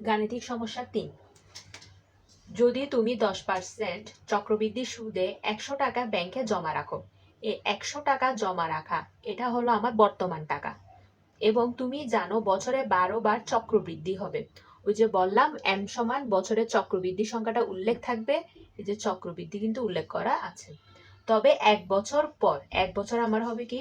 গাণিতিক সমস্যা তিন। যদি তুমি দশ পার্সেন্ট চক্রবৃদ্ধি সুদে একশো টাকা ব্যাংকে জমা রাখো এই একশো টাকা জমা রাখা, এটা হলো আমার বর্তমান টাকা। এবং তুমি জানো বছরে বারো বার চক্রবৃদ্ধি হবে। ওই যে বললাম এম সমান বছরে চক্রবৃদ্ধি সংখ্যাটা উল্লেখ থাকবে, এই যে চক্রবৃদ্ধি কিন্তু উল্লেখ করা আছে। তবে এক বছর পর, এক বছর আমার হবে কি?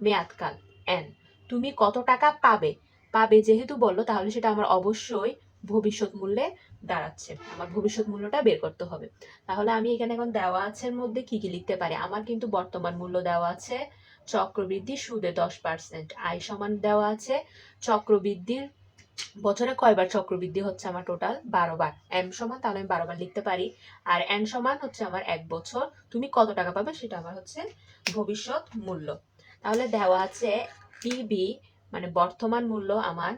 মেয়াদকাল এন তুমি কত টাকা পাবে? পাবে যেহেতু বলল, তাহলে সেটা আমার অবশ্যই ভবিষ্যৎ মূল্যে দাঁড়াচ্ছে। আমার ভবিষ্যৎ মূল্যটা বের করতে হবে। তাহলে আমি এখানে এখন দেওয়া আছে মধ্যে কি কি লিখতে পারি? আমার কিন্তু বর্তমান মূল্য দেওয়া আছে চক্রবৃদ্ধি সুদে দশ পার্সেন্ট আয় সমান দেওয়া আছে চক্রবৃদ্ধির, বছরে কয়বার চক্রবৃদ্ধি হচ্ছে আমার টোটাল বারো বার এম সমান, তাহলে আমি বারো বার লিখতে পারি। আর এন সমান হচ্ছে আমার এক বছর। তুমি কত টাকা পাবে সেটা আমার হচ্ছে ভবিষ্যৎ মূল্য। তাহলে দেওয়া আছে পিবি মানে বর্তমান মূল্য আমার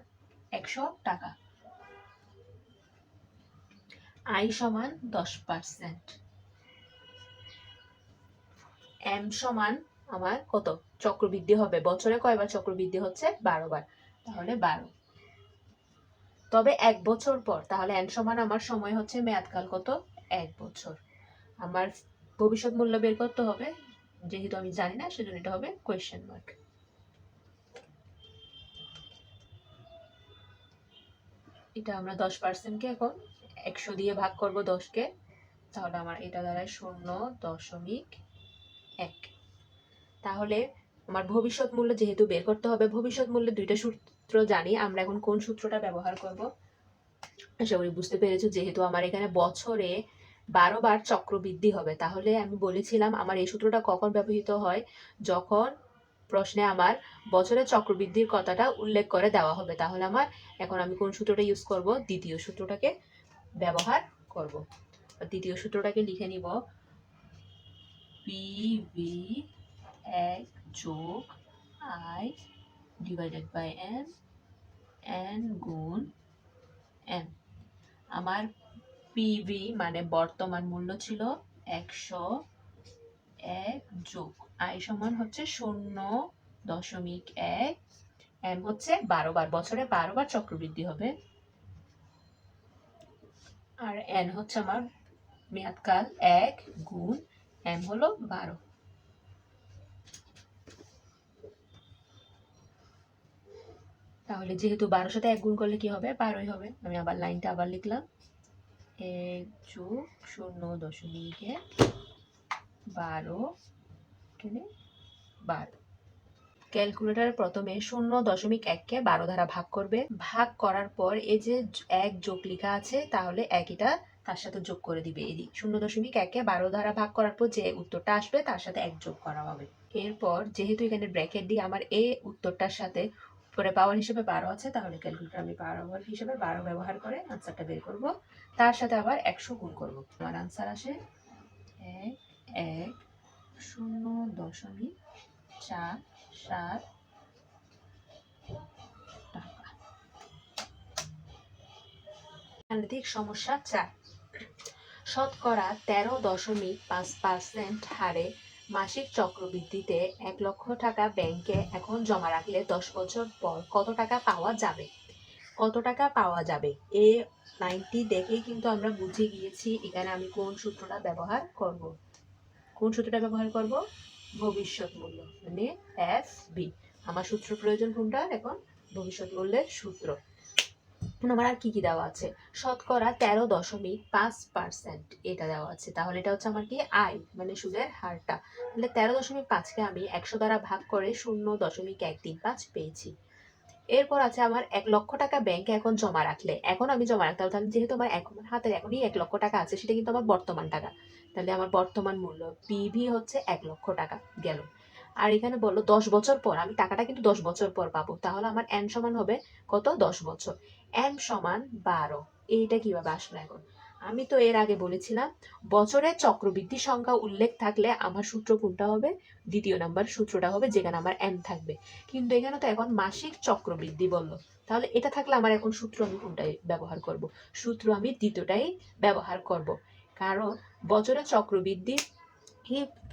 একশো টাকা। আই সমান দশ পার্সেন্ট। এম সমান আমার কত? চক্রবৃদ্ধি হবে। বছরে কয়বার চক্রবৃদ্ধি হচ্ছে? বারো বার তাহলে বারো। তবে এক বছর পর, তাহলে এন সমান আমার সময় হচ্ছে মেয়াদকাল কত? এক বছর। আমার ভবিষ্যৎ মূল্য বের করতে হবে। যেহেতু আমি জানি না, সেজন্য এটা হবে কোয়েশ্চেন মার্ক এটা আমরা দশ পার্সেন্টকে এখন একশো দিয়ে ভাগ করব দশকে, তাহলে আমার এটা দাঁড়ায় শূন্য দশমিক এক। তাহলে আমার ভবিষ্যৎ মূল্য যেহেতু বের করতে হবে, ভবিষ্যৎ মূল্যে দুইটা সূত্র জানি, আমরা এখন কোন সূত্রটা ব্যবহার করব? আশা করি বুঝতে পেরেছ, যেহেতু আমার এখানে বছরে বারো বার চক্রবৃদ্ধি হবে, তাহলে আমি বলেছিলাম আমার এই সূত্রটা কখন ব্যবহৃত হয়? যখন প্রশ্নে আমার বছরে চক্রবৃদ্ধির কথাটা উল্লেখ করে দেওয়া হবে, তাহলে আমার এখন আমি কোন সূত্রটা ইউজ করব? দ্বিতীয় সূত্রটাকে ব্যবহার করব। দ্বিতীয় সূত্রটাকে লিখে নিব। পি ভি এক যোগ I divided by N N গুণ এন আমার পিভি মানে বর্তমান মূল্য ছিল একশো এক যোগ আই সমান হচ্ছে শূন্য দশমিক এক। এম হচ্ছে বারো, বার বছরে বারো বার চক্রবৃদ্ধি হবে। আর এন হচ্ছে আমার মেয়াদকাল এক গুণ এম হলো বারো। তাহলে যেহেতু বারোর সাথে এক গুণ করলে কি হবে? বারোই হবে। আমি আবার লাইনটা আবার লিখলাম। এক যোগ শূন্য দশমিক বারো বারো। ক্যালকুলেটর প্রথমে শূন্য দশমিক এককে বারো দ্বারা ভাগ করবে। ভাগ করার পর এই যে এক যোগ লেখা আছে, তাহলে এক এটা তার সাথে যোগ করে দিবে। এদিক শূন্য দশমিক একে বারো দ্বারা ভাগ করার পর যে উত্তরটা আসবে, তার সাথে এক যোগ করা হবে। এরপর যেহেতু এখানে ব্র্যাকেট দিয়ে আমার এই উত্তরটার সাথে উপরে পাওয়ার হিসেবে বারো আছে, তাহলে ক্যালকুলেটর আমি পাওয়ার হিসেবে বারো ব্যবহার করে আনসারটা বের করব। তার সাথে আবার একশো গুণ করব। আমার আনসার আসে এক এক, শূন্য দশমিক চার সাত সমস্যা চার। শতকরা তেরো দশমিক পাঁচ পার্সেন্ট হারে মাসিক চক্রবৃদ্ধিতে এক লক্ষ টাকা ব্যাংকে এখন জমা রাখলে দশ বছর পর কত টাকা পাওয়া যাবে? কত টাকা পাওয়া যাবে? এ লাইনটি দেখেই কিন্তু আমরা বুঝে গিয়েছি এখানে আমি কোন সূত্রটা ব্যবহার করব। কোন সূত্রটা ব্যবহার করব? ভবিষ্যৎ মূল্য মানে এফ বি আমার সূত্র প্রয়োজন কোনটা? এখন ভবিষ্যৎ মূল্যের সূত্র আমার আর কি কি দেওয়া আছে? শতকরা তেরো দশমিক পাঁচ পার্সেন্ট এটা দেওয়া আছে। তাহলে এটা হচ্ছে আমার কি? আয় মানে সুদের হারটা। তাহলে তেরো দশমিক পাঁচকে আমি একশো দ্বারা ভাগ করে শূন্য দশমিক এক তিন পাঁচ পেয়েছি। এরপর আছে আমার এক লক্ষ টাকা ব্যাংকে এখন জমা রাখলে। এখন আমি জমা রাখতে তাহলে যেহেতু আমার এখন হাতে এখনই এক লক্ষ টাকা আছে, সেটা কিন্তু আমার বর্তমান টাকা। তাহলে আমার বর্তমান মূল্য পিভি হচ্ছে এক লক্ষ টাকা গেল। আর এখানে বলল দশ বছর পর, আমি টাকাটা কিন্তু দশ বছর পর পাবো। তাহলে আমার এন সমান হবে কত? দশ বছর। এন সমান বারো। এইটা কীভাবে আসলো এখন? আমি তো এর আগে বলেছিলাম বছরে চক্রবৃদ্ধি সংখ্যা উল্লেখ থাকলে আমার সূত্র কোনটা হবে? দ্বিতীয় নাম্বার সূত্রটা হবে যেখানে আমার এন থাকবে। কিন্তু এখানে তো এখন মাসিক চক্রবৃদ্ধি বলল। তাহলে এটা থাকলে আমার এখন সূত্র আমি কোনটাই ব্যবহার করব? সূত্র আমি দ্বিতীয়টাই ব্যবহার করব। কারণ বছরে চক্রবৃদ্ধি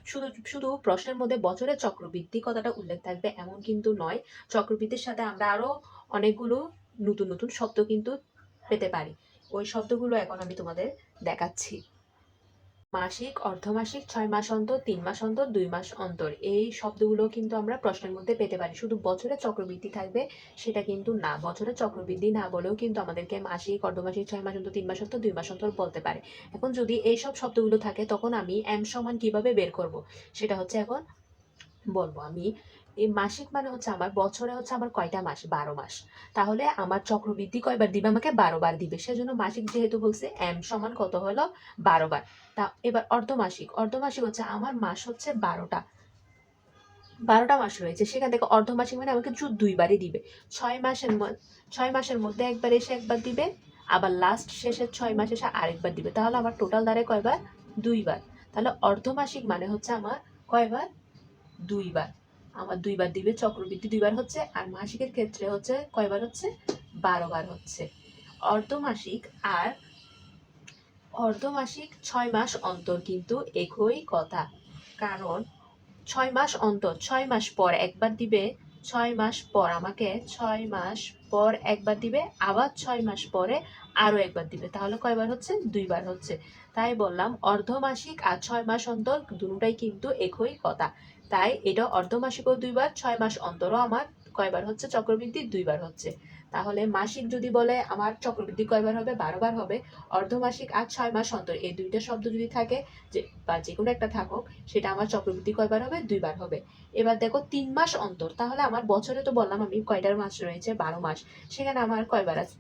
শুধু শুধু প্রশ্নের মধ্যে বছরের চক্রবৃদ্ধি কথাটা উল্লেখ থাকবে এমন কিন্তু নয়, চক্রবৃদ্ধির সাথে আমরা আরও অনেকগুলো নতুন নতুন শব্দ কিন্তু পেতে পারি। ওই শব্দগুলো এখন আমি তোমাদের দেখাচ্ছি। মাসিক, অর্ধমাসিক, ছয় মাস অন্তর, তিন মাস অন্তর, দুই মাস অন্তর। এই শব্দগুলো কিন্তু আমরা প্রশ্নের মধ্যে পেতে পারি। শুধু বছরে চক্রবৃদ্ধি থাকবে সেটা কিন্তু না। বছরে চক্রবৃদ্ধি না বলেও কিন্তু আমাদেরকে মাসিক, অর্ধমাসিক, ছয় মাস অন্তর, তিন মাস অন্তর, দুই মাস অন্তর বলতে পারে। এখন যদি এই সব শব্দগুলো থাকে, তখন আমি এম সমান কীভাবে বের করব? সেটা হচ্ছে এখন বলব। আমি এই মাসিক মানে হচ্ছে আমার, বছরে হচ্ছে আমার কয়টা মাস? বারো মাস। তাহলে আমার চক্রবৃদ্ধি কয়বার দিবে? আমাকে বারো বার দিবে। সেজন্য মাসিক যেহেতু বলছে, এম সমান কত হলো? বারো বার। তা এবার অর্ধমাসিক। অর্ধমাসিক হচ্ছে আমার মাস হচ্ছে বারোটা। বারোটা মাস রয়েছে। সেখান থেকে অর্ধমাসিক মানে আমাকে শুধু দুইবারই দিবে। ছয় মাসের ছয় মাসের মধ্যে একবার এসে একবার দিবে। আবার লাস্ট শেষের ছয় মাস এসে আরেকবার দিবে। তাহলে আমার টোটাল দাঁড়ায় কয়বার? দুইবার তাহলে অর্ধমাসিক মানে হচ্ছে আমার কয়বার? দুইবার আমার দুইবার দিবে চক্রবৃদ্ধি দুইবার হচ্ছে, আর মাসিকের ক্ষেত্রে হচ্ছে কয়বার হচ্ছে? বারো বার হচ্ছে। অর্ধমাসিক আর অর্ধমাসিক ছয় মাস অন্তর কিন্তু একই কথা। কারণ ছয় মাস অন্তর, ছয় মাস পর একবার দিবে, ছয় মাস পর আমাকে, ছয় মাস পর একবার দিবে, আবার ছয় মাস পরে আরও একবার দিবে। তাহলে কয়বার হচ্ছে? দুইবার হচ্ছে। তাই বললাম, অর্ধমাসিক আর ছয় মাস অন্তর দুটাই কিন্তু একই কথা। তাই এটা অর্ধমাসিকও দুইবার, ছয় মাস অন্তরও আমার কয়বার হচ্ছে, চক্রবৃদ্ধি দুইবার হচ্ছে। তাহলে মাসিক যদি বলে আমার চক্রবৃদ্ধি কয়বার হবে? বারো বার হবে। অর্ধমাসিক আর ছয় মাস অন্তর, এই দুইটা শব্দ যদি থাকে, যে বা যে কোনো একটা থাকুক, সেটা আমার চক্রবৃদ্ধি কয়বার হবে? দুইবার হবে। এবার দেখো তিন মাস অন্তর, তাহলে আমার বছরে তো বললাম আমি কয়টার মাস রয়েছে? বারো মাস। সেখানে আমার কয়বার আছে?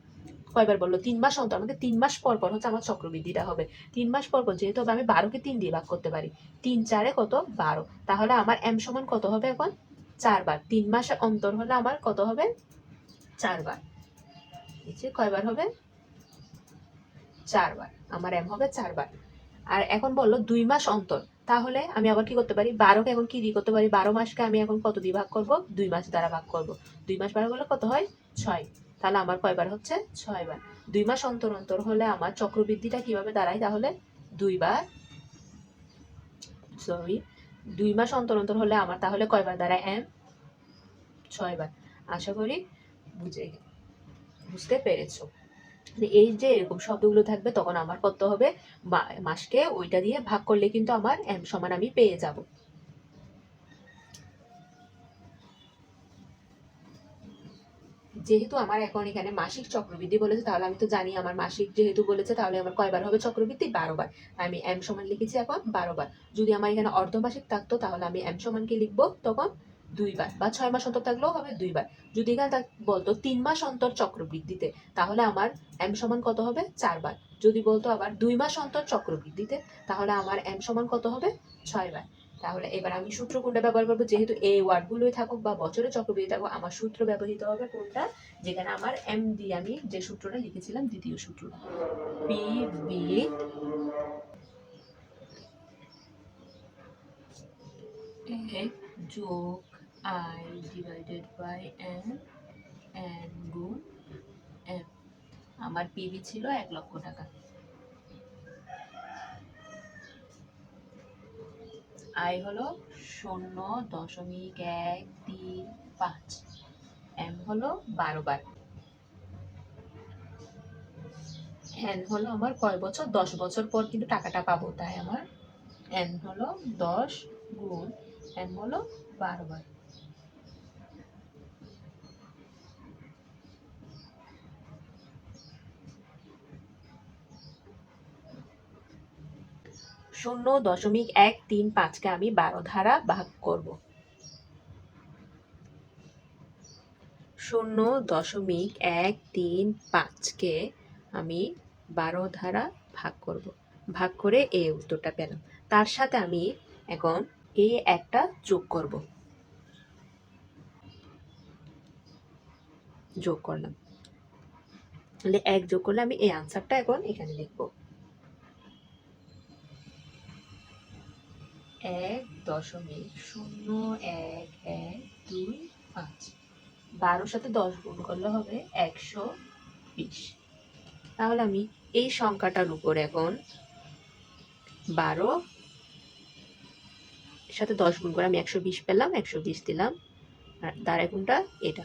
কয়বার বলল? তিন মাস অন্তর, আমাকে তিন মাস পর পর হচ্ছে আমার চক্রবৃদ্ধিটা হবে। তিন মাস পর পর যেহেতু আমি বারোকে তিন দিয়ে ভাগ করতে পারি। তিন চারে কত? বারো। তাহলে আমার এম সমান কত হবে এখন? চারবার। তিন মাস অন্তর হলে আমার কত হবে? চারবার। কয়বার হবে? চারবার। আমার এম হবে চারবার। আর এখন বলল দুই মাস অন্তর। তাহলে আমি আবার কি করতে পারি? বারোকে এখন কি দিয়ে করতে পারি? বারো মাসকে আমি এখন কত দিয়ে ভাগ করব? দুই মাস দ্বারা ভাগ করব। দুই মাস বারো হলে কত হয়? ছয়। তাহলে আমার কয়বার হচ্ছে? ছয়বার। দুই মাস অন্তর অন্তর হলে আমার চক্রবৃদ্ধিটা কীভাবে দাঁড়ায় তাহলে? দুইবার। সরি দুই মাস অন্তর অন্তর হলে আমার তাহলে কয়বার দাঁড়ায়? এম ছয়বার। আশা করি বুঝে বুঝতে পেরেছ। এই যে এরকম শব্দগুলো থাকবে তখন আমার কত হবে? মাসকে ওইটা দিয়ে ভাগ করলে কিন্তু আমার এম সমান আমি পেয়ে যাব। যেহেতু আমার এখন এখানে মাসিক চক্রবৃদ্ধি বলেছে, তাহলে আমি তো জানি আমার মাসিক যেহেতু বলেছে, তাহলে আমার কয়বার হবে চক্রবৃদ্ধি? বারো বার। আমি এম সমান লিখেছি এখন বারো বার। যদি আমার এখানে অর্ধমাসিক থাকতো, তাহলে আমি এম সমানকে লিখব? তখন দুইবার বা ছয় মাস অন্তর থাকলেও হবে দুইবার যদি এখানে বলতো তিন মাস অন্তর চক্রবৃদ্ধিতে, তাহলে আমার এম সমান কত হবে? চারবার যদি বলতো আবার দুই মাস অন্তর চক্রবৃদ্ধিতে, তাহলে আমার এম সমান কত হবে? ছয়বার তাহলে এবার আমি সূত্র কোনটা ব্যবহার করব? যেহেতু এই ওয়ার্ডগুলোই থাকুক বা বছরে চক্রবৃদ্ধি থাকুক, আমার সূত্র ব্যবহৃত হবে কোনটা? যেখানে আমার এম দিয়ে আমি যে সূত্রটা লিখেছিলাম, দ্বিতীয় সূত্র পি বি যোগ I divided by N N গুণ এম আমার পিবি ছিল এক লক্ষ টাকা। আই হলো শূন্য দশমিক এক তিন পাঁচ। এম হলো বারো বার। এন হলো আমার কয় বছর? দশ বছর পর কিন্তু টাকাটা পাবো, তাই আমার এন হলো দশ গুণ এম হলো বারো বার। শূন্য দশমিক এক তিন পাঁচকে আমি বারো ধারা ভাগ করব। শূন্য দশমিক এক তিন পাঁচকে আমি বারো ধারা ভাগ করব। ভাগ করে এ উত্তরটা পেলাম। তার সাথে আমি এখন এ একটা যোগ করব। যোগ করলাম। তাহলে এক যোগ করলে আমি এই আনসারটা এখন এখানে লিখব এক দশমিক শূন্য এক এক দুই পাঁচ। বারোর সাথে দশ গুণ করলে হবে একশো বিশ। তাহলে আমি এই সংখ্যাটার উপর এখন বারো সাথে দশ গুণ করে আমি একশো বিশ পেলাম, একশো বিশ দিলাম। আর তার এখনটা এটা।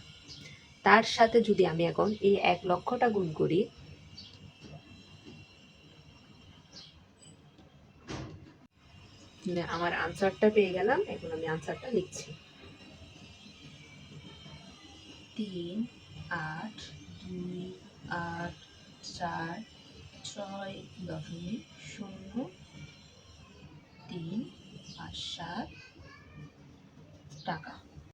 তার সাথে যদি আমি এখন এই এক লক্ষটা গুণ করি আমার আনসারটা পেয়ে গেলাম, এখন আমি আনসারটা লিখছি। তিন, আট, দুই, আট, চার, ছয় দশমিক শূন্য, তিন আর সাত টাকা।